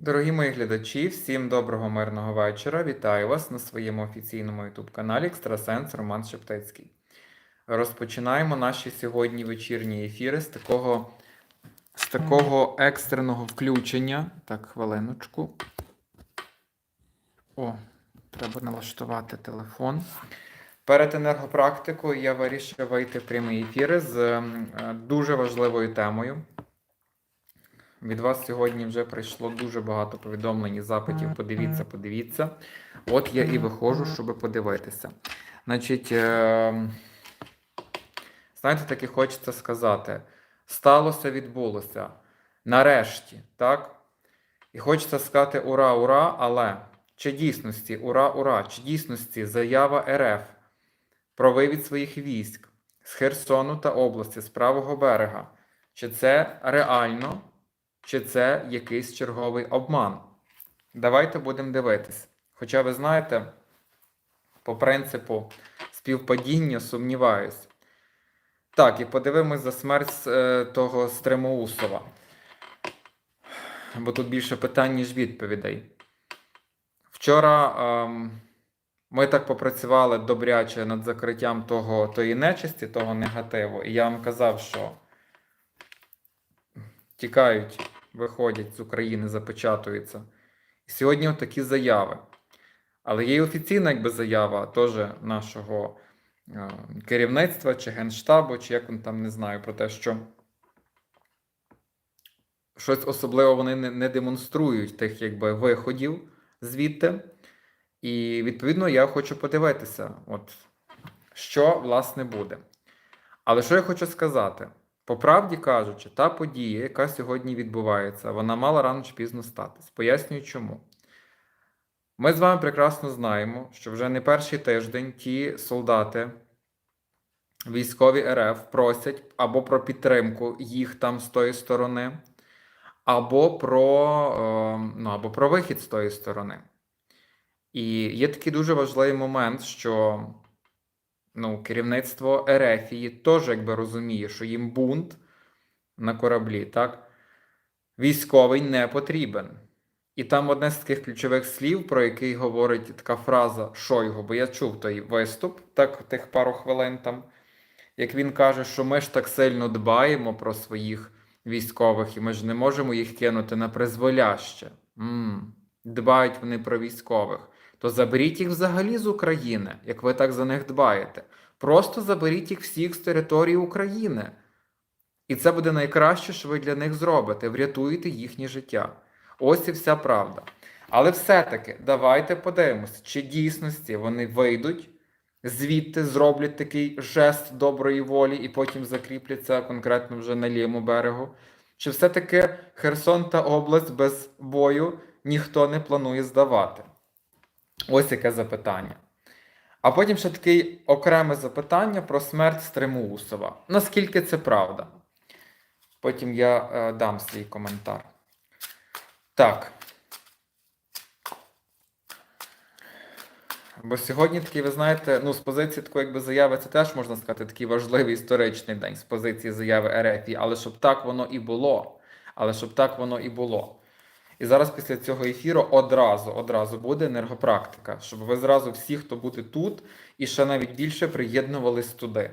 Дорогі мої глядачі, всім доброго мирного вечора. Вітаю вас на своєму офіційному youtube каналі Екстрасенс Роман Шептицький. Розпочинаємо наші сьогодні вечірні ефіри з такого, з такого екстреного включення. Так, хвилиночку. О, треба налаштувати телефон. Перед енергопрактикою я вирішив вийти в прямі ефіри з е, дуже важливою темою. Від вас сьогодні вже прийшло дуже багато повідомлень і запитів. Подивіться, подивіться. От я і виходжу, щоб подивитися. Значить, е, знаєте, таки хочеться сказати: сталося, відбулося. Нарешті, так? І хочеться сказати ура, ура, але чи дійсності, ура, ура, чи дійсності заява РФ про вивід своїх військ з Херсону та області, з правого берега, чи це реально? Чи це якийсь черговий обман. Давайте будемо дивитись. Хоча ви знаєте, по принципу співпадіння сумніваюсь. Так, і подивимось за смерть е, того Стримоусова. Бо тут більше питань, ніж відповідей. Вчора ем, ми так попрацювали добряче над закриттям того, тої нечисті, того негативу, і я вам казав, що тікають виходять з України, запечатуються. І сьогодні такі заяви. Але є і офіційна якби, заява теж нашого е, керівництва чи Генштабу, чи як він там не знаю, про те, що щось особливо вони не, не демонструють тих якби, виходів звідти. І відповідно я хочу подивитися, от, що власне буде. Але що я хочу сказати? По правді кажучи, та подія, яка сьогодні відбувається, вона мала рано чи пізно статись. Пояснюю чому. Ми з вами прекрасно знаємо, що вже не перший тиждень ті солдати, військові РФ просять або про підтримку їх там з тої сторони, або про, е, ну, або про вихід з тої сторони. І є такий дуже важливий момент, що ну, керівництво Ерефії теж якби розуміє, що їм бунт на кораблі, так? Військовий не потрібен. І там одне з таких ключових слів, про який говорить така фраза Шойгу, бо я чув той виступ, так, тих пару хвилин там, як він каже, що ми ж так сильно дбаємо про своїх військових, і ми ж не можемо їх кинути на призволяще. М-м, Дбають вони про військових то заберіть їх взагалі з України, як ви так за них дбаєте. Просто заберіть їх всіх з території України. І це буде найкраще, що ви для них зробите. Врятуєте їхнє життя. Ось і вся правда. Але все-таки давайте подивимося, чи дійсності вони вийдуть, звідти зроблять такий жест доброї волі і потім закріпляться конкретно вже на лівому берегу. Чи все-таки Херсон та область без бою ніхто не планує здавати? Ось яке запитання. А потім ще таке окреме запитання про смерть Стримуусова. Наскільки це правда? Потім я е, дам свій коментар. Так. Бо сьогодні такий, ви знаєте, ну, з позиції такої якби заяви, це теж можна сказати такий важливий історичний день з позиції заяви РФ, але щоб так воно і було. Але щоб так воно і було. І зараз після цього ефіру одразу одразу буде енергопрактика, щоб ви зразу всі, хто буде тут, і ще навіть більше приєднувались туди.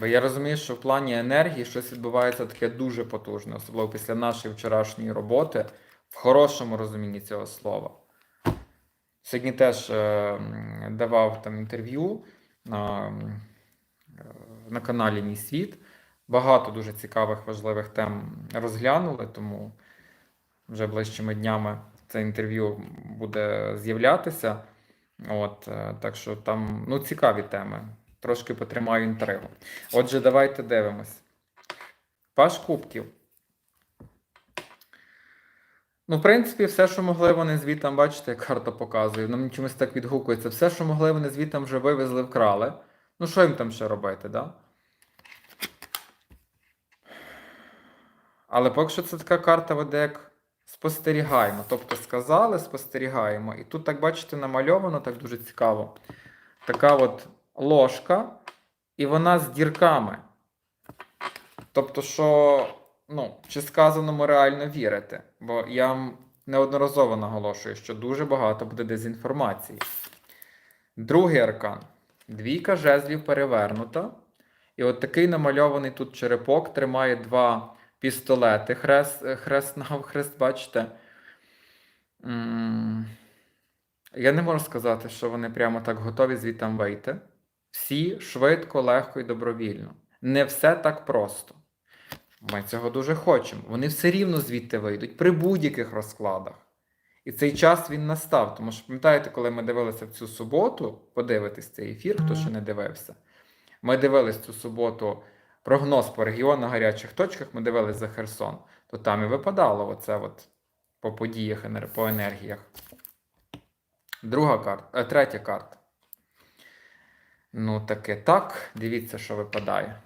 Бо я розумію, що в плані енергії щось відбувається таке дуже потужне, особливо після нашої вчорашньої роботи, в хорошому розумінні цього слова. Сьогодні теж е, давав там інтерв'ю на, е, на каналі Мій світ. Багато дуже цікавих, важливих тем розглянули, тому вже ближчими днями це інтерв'ю буде з'являтися. От, е, Так що там ну, цікаві теми. Трошки потримаю інтригу. Отже, давайте дивимось. Паш Кубків. Ну, в принципі, все, що могли вони звітам, бачите, як карта показує, нам чомусь так відгукується. Все, що могли вони звітам вже вивезли, вкрали. Ну, що їм там ще робити, да? Але поки що це така карта веде як спостерігаємо. Тобто сказали, спостерігаємо. І тут, так бачите, намальовано так дуже цікаво. така от ложка, і вона з дірками. Тобто, що, ну, чи сказаному реально вірити? Бо я вам неодноразово наголошую, що дуже багато буде дезінформації. Другий аркан. Двійка жезлів перевернута. І от такий намальований тут черепок тримає два пістолети. Хрест, хрест навхрест, бачите. Я не можу сказати, що вони прямо так готові звідтам вийти. Всі швидко, легко і добровільно. Не все так просто. Ми цього дуже хочемо. Вони все рівно звідти вийдуть при будь-яких розкладах. І цей час він настав. Тому що пам'ятаєте, коли ми дивилися в цю суботу, подивитись цей ефір, хто ще не дивився. Ми дивились цю суботу прогноз по регіонах гарячих точках, ми дивились за Херсон, то там і випадало оце от по подіях, по енергіях. Друга карта, е, третя карта. Ну, таке так. Дивіться, що випадає.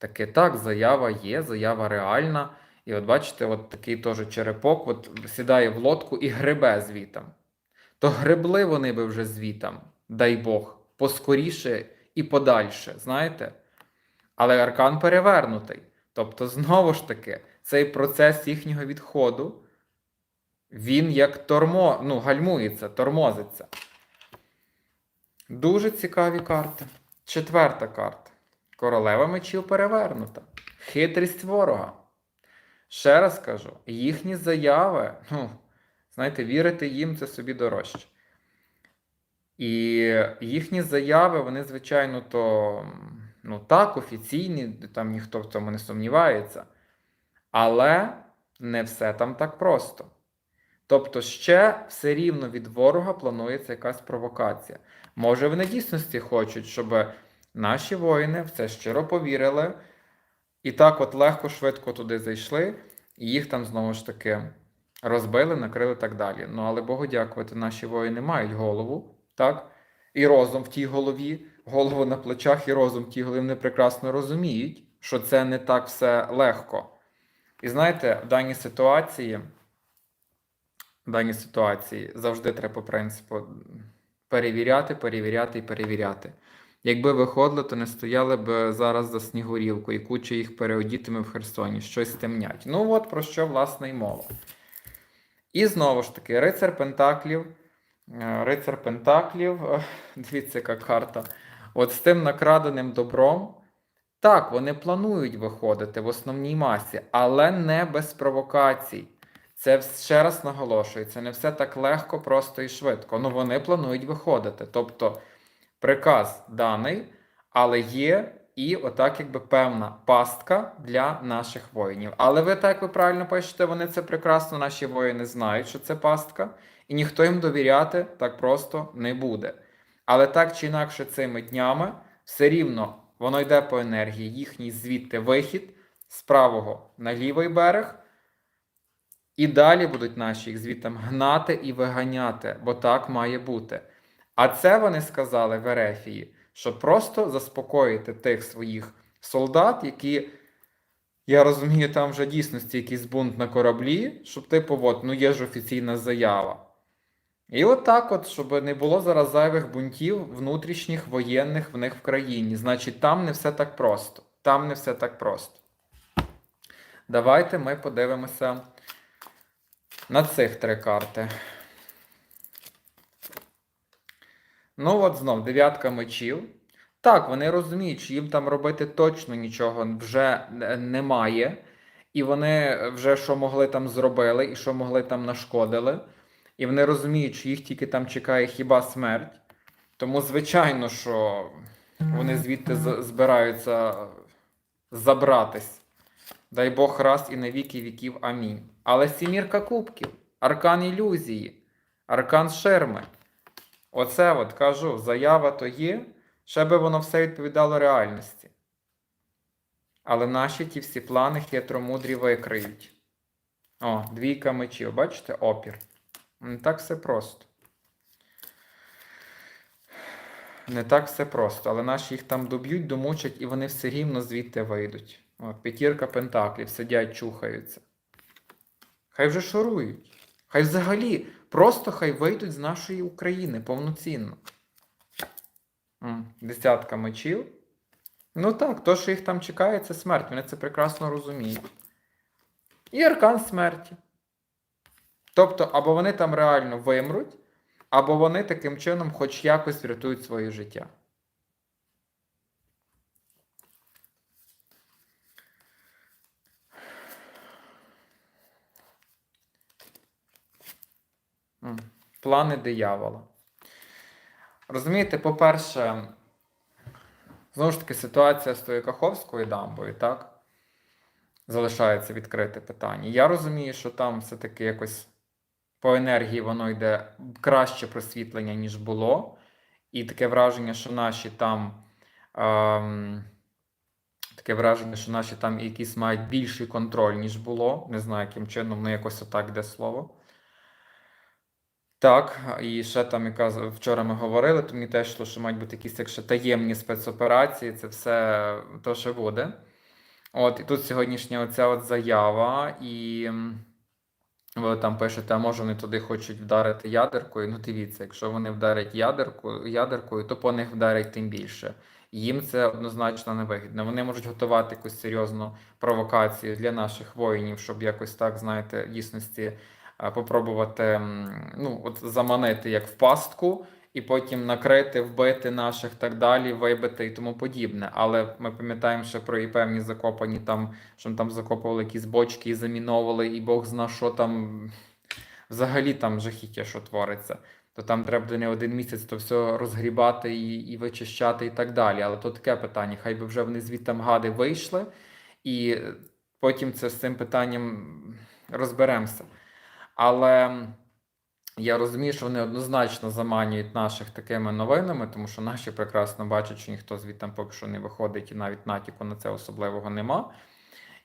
Таке так, заява є, заява реальна. І от бачите, от такий теж черепок от сідає в лодку і гребе звітом. То гребли вони би вже звітом, дай Бог, поскоріше і подальше, знаєте? Але аркан перевернутий. Тобто, знову ж таки, цей процес їхнього відходу, він як тормо, ну, гальмується, тормозиться. Дуже цікаві карти. Четверта карта. Королева мечів перевернута. Хитрість ворога. Ще раз кажу, їхні заяви, ну, знаєте, вірити їм це собі дорожче. І їхні заяви, вони, звичайно, то ну так, офіційні, там ніхто в цьому не сумнівається. Але не все там так просто. Тобто, ще все рівно від ворога планується якась провокація. Може, вони дійсності хочуть, щоб наші воїни в це щиро повірили, і так от легко, швидко туди зайшли, і їх там знову ж таки розбили, накрили так далі. Ну, але Богу дякувати, наші воїни мають голову, так? І розум в тій голові, голову на плечах і розум в тій голові вони прекрасно розуміють, що це не так все легко. І знаєте, в даній ситуації, в даній ситуації завжди треба по принципу перевіряти, перевіряти і перевіряти. Якби виходили, то не стояли б зараз за Снігурівку і куча їх переодітиме в Херсоні, щось темнять. Ну от про що власне й мова. І знову ж таки, рицар Пентаклів. Е, Рицар Пентаклів, е, дивіться, яка карта. От з тим накраденим добром. Так, вони планують виходити в основній масі, але не без провокацій. Це ще раз наголошую, це не все так легко, просто і швидко. Ну вони планують виходити. Тобто приказ даний, але є і отак, якби певна пастка для наших воїнів. Але ви так ви правильно пишете, вони це прекрасно, наші воїни знають, що це пастка, і ніхто їм довіряти так просто не буде. Але так чи інакше, цими днями все рівно воно йде по енергії, їхній звідти вихід з правого на лівий берег. І далі будуть наші їх звідти гнати і виганяти, бо так має бути. А це вони сказали в Ерефії, щоб просто заспокоїти тих своїх солдат, які, я розумію, там вже дійсності якийсь бунт на кораблі, щоб типу, от, ну є ж офіційна заява. І от так от, щоб не було зараз зайвих бунтів внутрішніх воєнних в них в країні. Значить, там не все так просто. Там не все так просто. Давайте ми подивимося на цих три карти. Ну, от знов, дев'ятка мечів. Так, вони розуміють, що їм там робити точно нічого вже немає. І вони вже що могли там зробили, і що могли там нашкодили. І вони розуміють, що їх тільки там чекає хіба смерть. Тому, звичайно, що вони звідти збираються забратись. Дай Бог раз і на віки віків. Амінь. Але сімірка кубків, аркан ілюзії, аркан ширми. Оце от кажу, заява то є, ще би воно все відповідало реальності. Але наші ті всі плани хитромудрі викриють. О, двійка мечів, бачите, опір. Не так все просто. Не так все просто, але наші їх там доб'ють, домучать, і вони все рівно звідти вийдуть. О, п'ятірка пентаклів сидять, чухаються. Хай вже шурують. Хай взагалі просто хай вийдуть з нашої України повноцінно. Десятка мечів. Ну так, то, що їх там чекає, це смерть. Вони це прекрасно розуміють. І аркан смерті. Тобто, або вони там реально вимруть, або вони таким чином хоч якось врятують своє життя. Плани диявола. Розумієте, по-перше, знову ж таки, ситуація з тою Каховською дамбою, так? Залишається відкрите питання. Я розумію, що там все-таки якось по енергії воно йде краще просвітлення, ніж було. І таке враження, що наші там. Ем, таке враження, що наші там якісь мають більший контроль, ніж було. Не знаю, яким чином, ну якось отак йде слово. Так, і ще там, яка вчора ми говорили, то мені теж що мають бути якісь якщо таємні спецоперації, це все то, що буде. От, і тут сьогоднішня оця от заява, і ви там пишете, а може вони туди хочуть вдарити ядеркою. Ну, дивіться, якщо вони вдарять ядерку, ядеркою, то по них вдарять тим більше. Їм це однозначно невигідно. Вони можуть готувати якусь серйозну провокацію для наших воїнів, щоб якось так, знаєте, в дійсності попробувати ну, от заманити як в пастку, і потім накрити, вбити наших так далі, вибити і тому подібне. Але ми пам'ятаємо ще про і певні закопані там, що там закопували якісь бочки і заміновували, і Бог зна, що там взагалі там жахіття, що твориться. То там треба не один місяць то все розгрібати і, і вичищати, і так далі. Але то таке питання. Хай би вже вони звідти гади вийшли, і потім це з цим питанням розберемося. Але я розумію, що вони однозначно заманюють наших такими новинами, тому що наші прекрасно бачать, що ніхто звідти поки що не виходить, і навіть натяку на це особливого нема.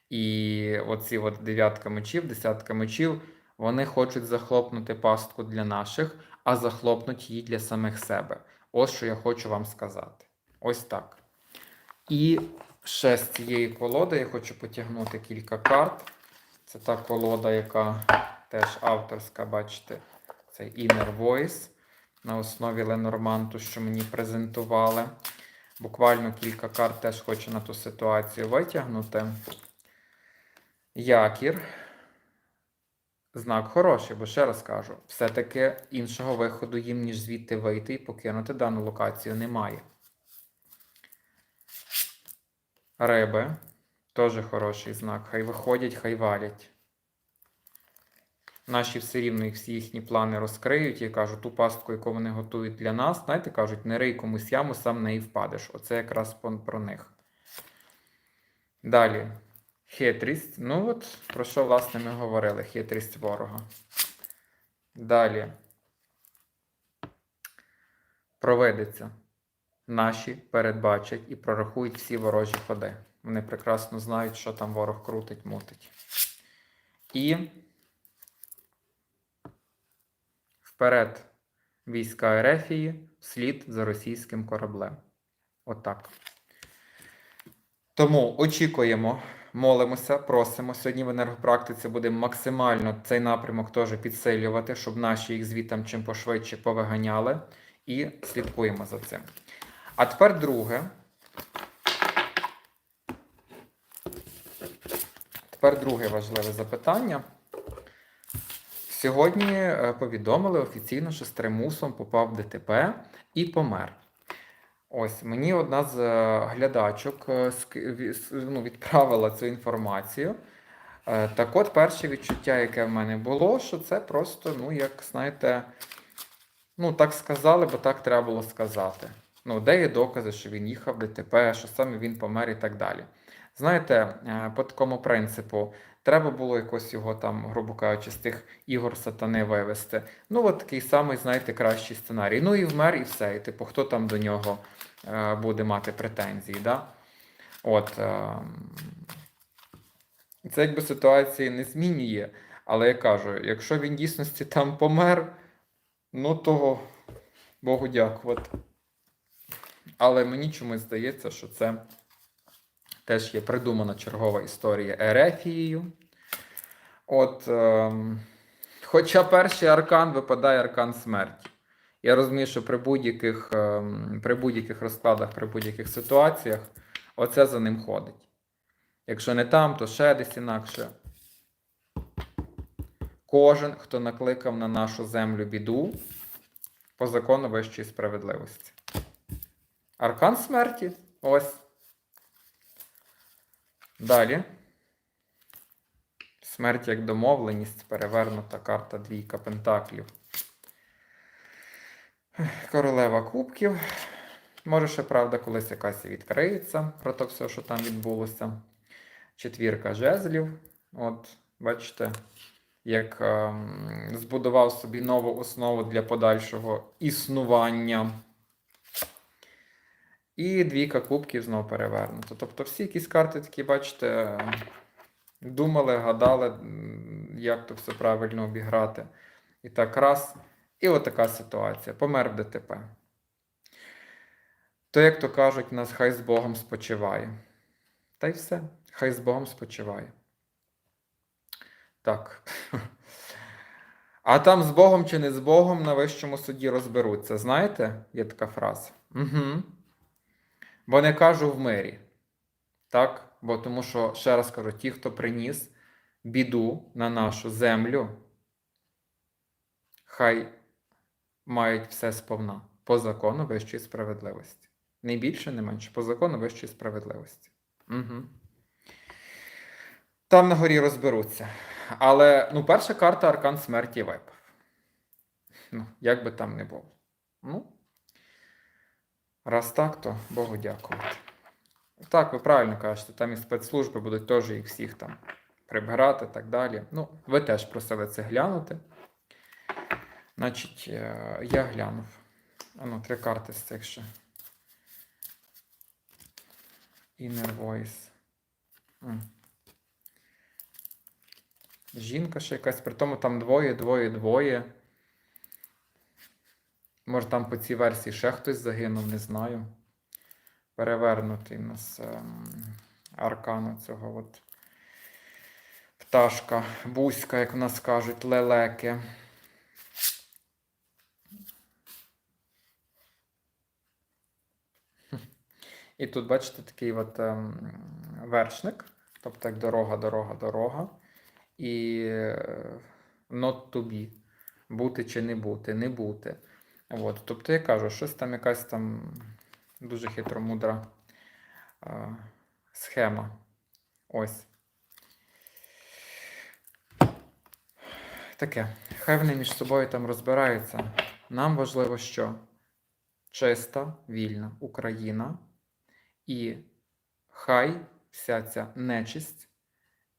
І оці от дев'ятка мечів, десятка мечів, вони хочуть захлопнути пастку для наших, а захлопнуть її для самих себе. Ось що я хочу вам сказати. Ось так. І ще з цієї колоди я хочу потягнути кілька карт. Це та колода, яка теж авторська, бачите, цей Inner Voice на основі Ленорманту, що мені презентували. Буквально кілька карт теж хочу на ту ситуацію витягнути. Якір. Знак хороший, бо ще раз кажу, все-таки іншого виходу їм, ніж звідти вийти і покинути дану локацію немає. Риби. Теж хороший знак. Хай виходять, хай валять. Наші все рівно їх їхні плани розкриють і кажуть, ту пастку, яку вони готують для нас, знаєте, кажуть, не рий комусь яму, сам в неї впадеш. Оце якраз про них. Далі. Хитрість. Ну от, про що, власне, ми говорили? Хитрість ворога. Далі. Провидиться. Наші передбачать і прорахують всі ворожі ходи. Вони прекрасно знають, що там ворог крутить, мутить. І вперед війська Ерефії вслід за російським кораблем. Отак. Тому очікуємо, молимося, просимо. Сьогодні в енергопрактиці будемо максимально цей напрямок теж підсилювати, щоб наші їх звітам чим пошвидше повиганяли. І слідкуємо за цим. А тепер друге. Тепер друге важливе запитання. Сьогодні е, повідомили офіційно, що Стремусом попав в ДТП і помер. Ось мені одна з е, глядачок е, ну, відправила цю інформацію. Так от, перше відчуття, яке в мене було, що це просто, ну, як знаєте, ну, так сказали, бо так треба було сказати. Ну, де є докази, що він їхав в ДТП, що саме він помер і так далі. Знаєте, по такому принципу, треба було якось його там, грубо кажучи, з тих ігор сатани вивести. Ну, от такий самий, знаєте, кращий сценарій. Ну і вмер, і все. І типу, хто там до нього е, буде мати претензії, да? От. Е, це якби ситуації не змінює. Але я кажу, якщо він дійсності там помер, ну то Богу дякувати. Але мені чомусь здається, що це теж є придумана чергова історія Ерефією. От, ем, хоча перший аркан випадає аркан смерті. Я розумію, що при будь-яких, ем, при будь-яких розкладах, при будь-яких ситуаціях, оце за ним ходить. Якщо не там, то ще десь інакше. Кожен, хто накликав на нашу землю біду, по закону вищої справедливості. Аркан смерті. Ось. Далі. Смерть як домовленість, перевернута карта двійка пентаклів. Королева кубків. Може, ще правда, колись якась відкриється про те все, що там відбулося. Четвірка жезлів. От, бачите, як ем, збудував собі нову основу для подальшого існування. І двійка кубків знову перевернуто. Тобто всі якісь карти такі, бачите, думали, гадали, як то все правильно обіграти. І так раз. І отака ситуація. Помер в ДТП. То, як то кажуть, нас хай з Богом спочиває. Та й все. Хай з Богом спочиває. Так. А там з Богом чи не з Богом на вищому суді розберуться. Знаєте, є така фраза. Угу. Бо не кажу в мирі. Так? Бо тому що, ще раз кажу, ті, хто приніс біду на нашу землю, хай мають все сповна по закону вищої справедливості. Не більше, не менше, по закону вищої справедливості. Угу. Там на горі розберуться. Але ну, перша карта Аркан смерті випав. Ну, як би там не було. Ну, раз так, то Богу дякувати. Так, ви правильно кажете, там і спецслужби будуть теж їх всіх там прибирати і так далі. Ну, ви теж просили це глянути. Значить, е, я глянув. А ну, три карти з цих ще. Inner Voice. М. Жінка ще якась, при тому там двоє, двоє, двоє. Може там по цій версії ще хтось загинув, не знаю. Перевернутий у нас ем, аркану цього от пташка, бузька, як в нас кажуть, лелеки. І тут, бачите, такий от ем, вершник, тобто як дорога, дорога, дорога. І е, not to be. Бути чи не бути, не бути. От, тобто я кажу, щось там якась там дуже хитромудра е, схема. Ось. Таке. Хай вони між собою там розбираються. Нам важливо, що чиста, вільна Україна. І хай вся ця нечисть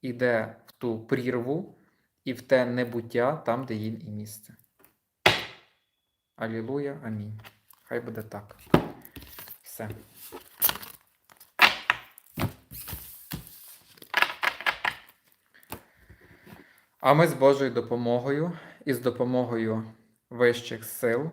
іде в ту прірву і в те небуття там, де їм і місце. Алілуя, амінь. Хай буде так. Все. А ми з Божою допомогою і з допомогою вищих сил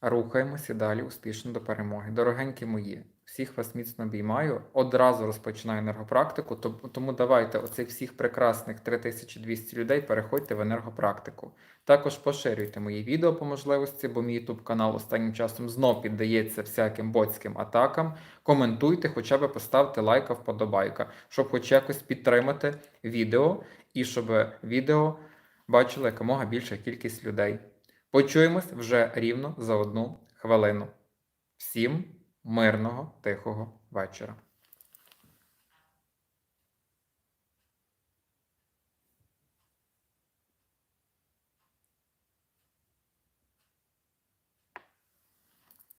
рухаємося далі успішно до перемоги. Дорогенькі мої, всіх вас міцно обіймаю. Одразу розпочинаю енергопрактику, то- тому давайте оцих всіх прекрасних 3200 людей переходьте в енергопрактику. Також поширюйте мої відео по можливості, бо мій YouTube канал останнім часом знов піддається всяким ботським атакам. Коментуйте, хоча б поставте лайка, вподобайка, щоб хоч якось підтримати відео і щоб відео бачила якомога більша кількість людей. Почуємось вже рівно за одну хвилину. Всім мирного, тихого вечора.